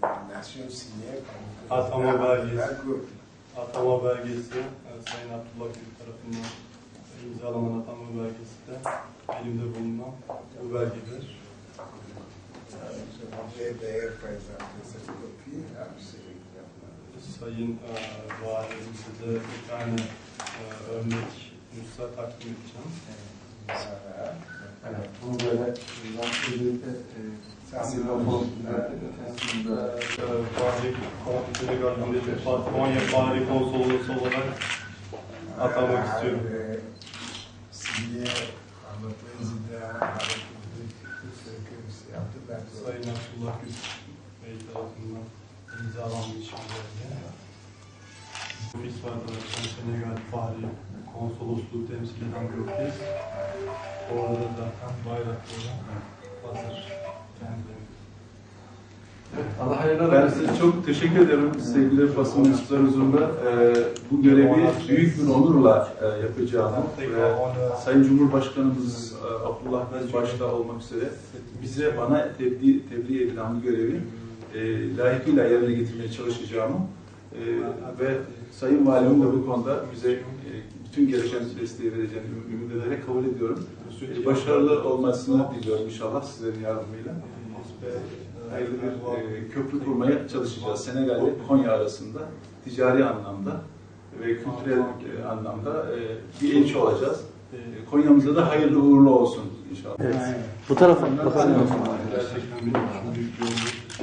par le Atama belgesi. de. Atama belgesi Sayın Abdullah Gül tarafından imzalanan atama belgesi de elimde bulunan bu belgedir. Sayın e, Valim size bir tane e, örnek nüsha takdim edeceğim. Evet, bunu böyle e, euh, aslında Fahri Senegal Cumhuriyeti Konya Fahri Konsolosu olarak atamak istiyorum. euh, que M. Abdullah Sayın Abdullah Gül Bey tarafından imzalanmış bir. Ofis var zaten Senegal Fahri Konsolosluğu temsil eden bir ofis. Orada da zaten bayrakları hazır. Allah hayırlı Ben size çok teşekkür ederim sevgili basın mensupları huzurunda. Ee, bu görevi büyük bir onurla e, yapacağımı ve Sayın Cumhurbaşkanımız e, Abdullah Gül başta olmak üzere bize bana tebliğ, tebliğ edilen bu görevi e, layıkıyla yerine getirmeye çalışacağımı e, ve Sayın Valimin de bu konuda bize e, bütün gereken desteği vereceğini ümit ederek kabul ediyorum. E, başarılı olmasını diliyorum inşallah sizlerin yardımıyla. Hayırlı bir e, köprü kurmaya çalışacağız. Senegal ile Konya arasında ticari anlamda ve kültürel e, anlamda e, bir elçi olacağız. Konya'mıza da hayırlı uğurlu olsun inşallah. Bu tarafa bakabilir